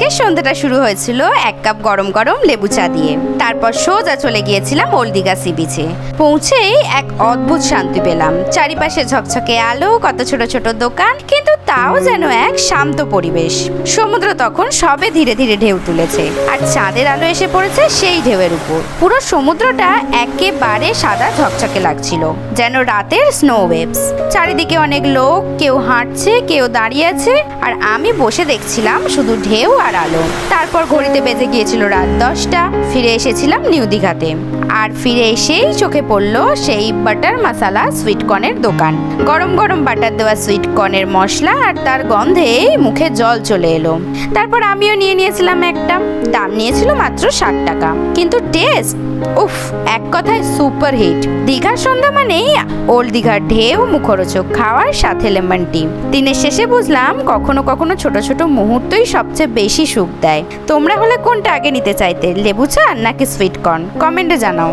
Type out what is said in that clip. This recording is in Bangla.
আজকের সন্ধ্যাটা শুরু হয়েছিল এক কাপ গরম গরম লেবু চা দিয়ে। তারপর সোজা চলে গিয়েছিলাম ওল্ড দীঘা সি বিচে। পৌঁছেই এক অদ্ভুত শান্তি পেলাম। চারিপাশে ঝকঝকে আলো, কত ছোট ছোট দোকান, কিন্তু তাও যেন এক শান্ত পরিবেশ। সমুদ্র তখন সবে ধীরে ধীরে ঢেউ তুলেছে, আর চাঁদের আলো এসে পড়েছে সেই ঢেউয়ের উপর। পুরো সমুদ্রটা একেবারে সাদা ঝকঝকে লাগছিল, যেন রাতের স্নো ওয়েভস চারিদিকে অনেক লোক, কেউ হাঁটছে, কেউ দাঁড়িয়ে আছে, আর আমি বসে দেখছিলাম শুধু ঢেউ আর আলো তারপর ঘড়িতে বেঁধে গিয়েছিল রাত দশটা ফিরে এসেছিলাম নিউ দীঘাতে। আর ফিরে এসেই চোখে পড়ল সেই বাটার মশালা সুইট কর্নের দোকান। গরম গরম বাটার দেওয়া সুইট কর্নের মশলা আর তার গন্ধে মুখে জল চলে এলো। তারপর আমিও নিয়ে নিয়েছিলাম একটা। দাম নিয়েছিল মাত্র ষাট টাকা। কিন্তু টেস্ট উফ, এক কথায় সুপার হিট দীঘার সন্ধ্যা মানেই ওল্ড দীঘার ঢেউ, মুখরোচক খাওয়ার, সাথে লেমন টি দিনের শেষে বুঝলাম কখনো কখনো ছোট ছোট মুহূর্তই সবচেয়ে বেশি সুখ দেয়। তোমরা হলে কোনটা আগে নিতে চাইতে, লেবু চা নাকি সুইট কর্ন কমেন্টে জানাও।